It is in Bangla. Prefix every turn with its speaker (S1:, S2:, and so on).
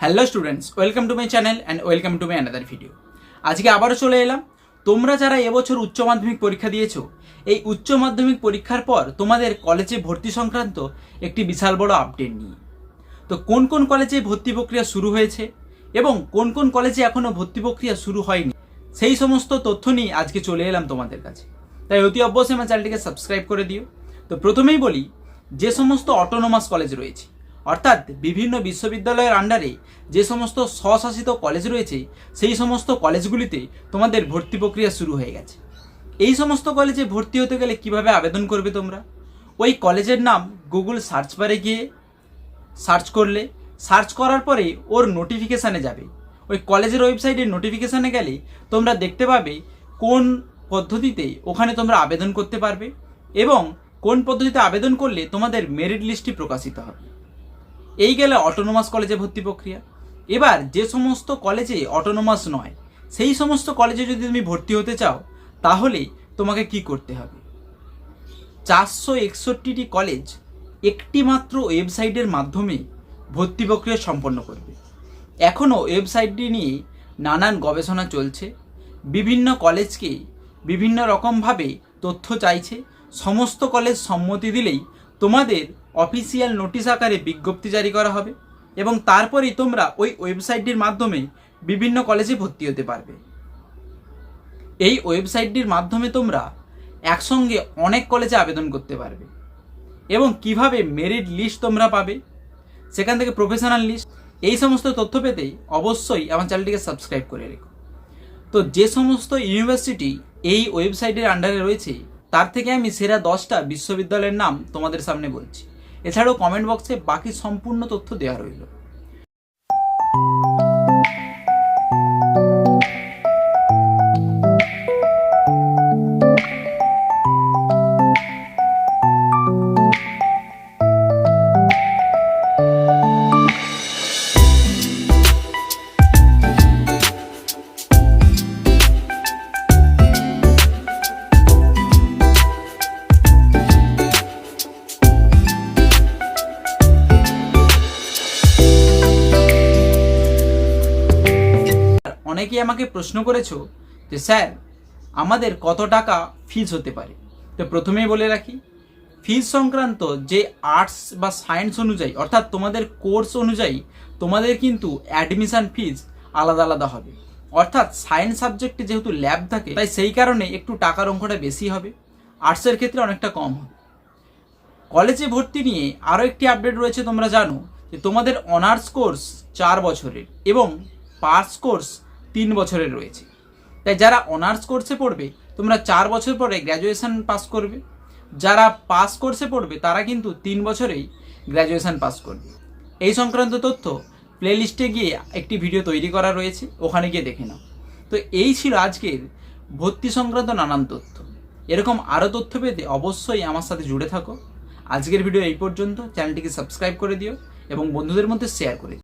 S1: Hello students welcome to my channel and welcome to my another video আজকে আবারও চলে এলাম। তোমরা যারা এবছর উচ্চ মাধ্যমিক পরীক্ষা দিয়েছ, এই উচ্চ মাধ্যমিক পরীক্ষার পর তোমাদের কলেজে ভর্তি সংক্রান্ত একটি বিশাল বড় আপডেট নিয়ে। তো কোন কোন কলেজে ভর্তি প্রক্রিয়া শুরু হয়েছে এবং কোন কোন কলেজে এখনও ভর্তি প্রক্রিয়া শুরু হয়নি, সেই সমস্ত তথ্য নিয়ে আজকে চলে এলাম তোমাদের কাছে। তাই অতি অবশ্যই আমার চ্যানেলটিকে সাবস্ক্রাইব করে দিও। তো প্রথমেই বলি, যে সমস্ত অটোনোমাস কলেজ রয়েছে অর্থাৎ বিভিন্ন বিশ্ববিদ্যালয়ের আন্ডারে যে সমস্ত স্বশাসিত কলেজ রয়েছে, সেই সমস্ত কলেজগুলিতে তোমাদের ভর্তি প্রক্রিয়া শুরু হয়ে গেছে। এই সমস্ত কলেজে ভর্তি হতে গেলে কীভাবে আবেদন করবে তোমরা? ওই কলেজের নাম গুগল সার্চ বারে গিয়ে সার্চ করলে, সার্চ করার পরে ওর নোটিফিকেশানে যাবে। ওই কলেজের ওয়েবসাইটে নোটিফিকেশানে গেলে তোমরা দেখতে পাবে কোন পদ্ধতিতে ওখানে তোমরা আবেদন করতে পারবে এবং কোন পদ্ধতিতে আবেদন করলে তোমাদের মেরিট লিস্টটি প্রকাশিত হবে। এই গেলে অটোনোমাস কলেজে ভর্তি প্রক্রিয়া। এবার যে সমস্ত কলেজে অটোনোমাস নয়, সেই সমস্ত কলেজে যদি তুমি ভর্তি হতে চাও, তাহলে তোমাকে কি করতে হবে? চারশো একষট্টিটি কলেজ একটি মাত্র ওয়েবসাইটের মাধ্যমে ভর্তি প্রক্রিয়া সম্পন্ন করবে। এখনও ওয়েবসাইটটি নিয়ে নানান গবেষণা চলছে। বিভিন্ন কলেজকে বিভিন্ন রকমভাবে তথ্য চাইছে। সমস্ত কলেজ সম্মতি দিলেই তোমাদের অফিসিয়াল নোটিশ আকারে বিজ্ঞপ্তি জারি করা হবে এবং তারপরেই তোমরা ওই ওয়েবসাইটটির মাধ্যমে বিভিন্ন কলেজে ভর্তি হতে পারবে। এই ওয়েবসাইটটির মাধ্যমে তোমরা একসঙ্গে অনেক কলেজে আবেদন করতে পারবে এবং কীভাবে মেরিট লিস্ট তোমরা পাবে, সেখান থেকে প্রফেশনাল লিস্ট এই সমস্ত তথ্য পেতে অবশ্যই আমার চ্যানেলটিকে সাবস্ক্রাইব করে রেখো। তো যে সমস্ত ইউনিভার্সিটি এই ওয়েবসাইটের আন্ডারে রয়েছে তার থেকে আমি সেরা দশটা বিশ্ববিদ্যালয়ের নাম তোমাদের সামনে বলছি। এছাড়াও কমেন্ট বক্সে বাকি সম্পূর্ণ তথ্য দেওয়া রইল। অনেকেই আমাকে প্রশ্ন করেছ যে, স্যার, আমাদের কত টাকা ফিজ হতে পারে? তো প্রথমেই বলে রাখি ফিজ সংক্রান্ত যে আর্টস বা সায়েন্স অনুযায়ী, অর্থাৎ তোমাদের কোর্স অনুযায়ী, তোমাদের কিন্তু অ্যাডমিশান ফিজ আলাদা আলাদা হবে। অর্থাৎ সায়েন্স সাবজেক্টে যেহেতু ল্যাব থাকে, তাই সেই কারণে একটু টাকার অঙ্কটা বেশি হবে আর্টসের ক্ষেত্রে অনেকটা কম হবে। কলেজে ভর্তি নিয়ে আরও একটি আপডেট রয়েছে, তোমরা জানো যে, তোমাদের অনার্স কোর্স চার বছরের এবং পাস কোর্স তিন বছরের রয়েছে। তাই যারা অনার্স কোর্সে পড়বে, তোমরা চার বছর পরে গ্র্যাজুয়েশন পাস করবে। যারা পাস কোর্সে পড়বে, তারা কিন্তু তিন বছরেই গ্র্যাজুয়েশন পাস করবে। এই সংক্রান্ত তথ্য প্লেলিস্টে গিয়ে একটি ভিডিও তৈরি করা রয়েছে, ওখানে গিয়ে দেখে নাও। তো এই ছিল আজকের ভর্তি সংক্রান্ত নানান তথ্য। এরকম আরও তথ্য পেতে অবশ্যই আমার সাথে জুড়ে থাকো। আজকের ভিডিও এই পর্যন্ত। চ্যানেলটিকে সাবস্ক্রাইব করে দিও এবং বন্ধুদের মধ্যে শেয়ার করে দিও।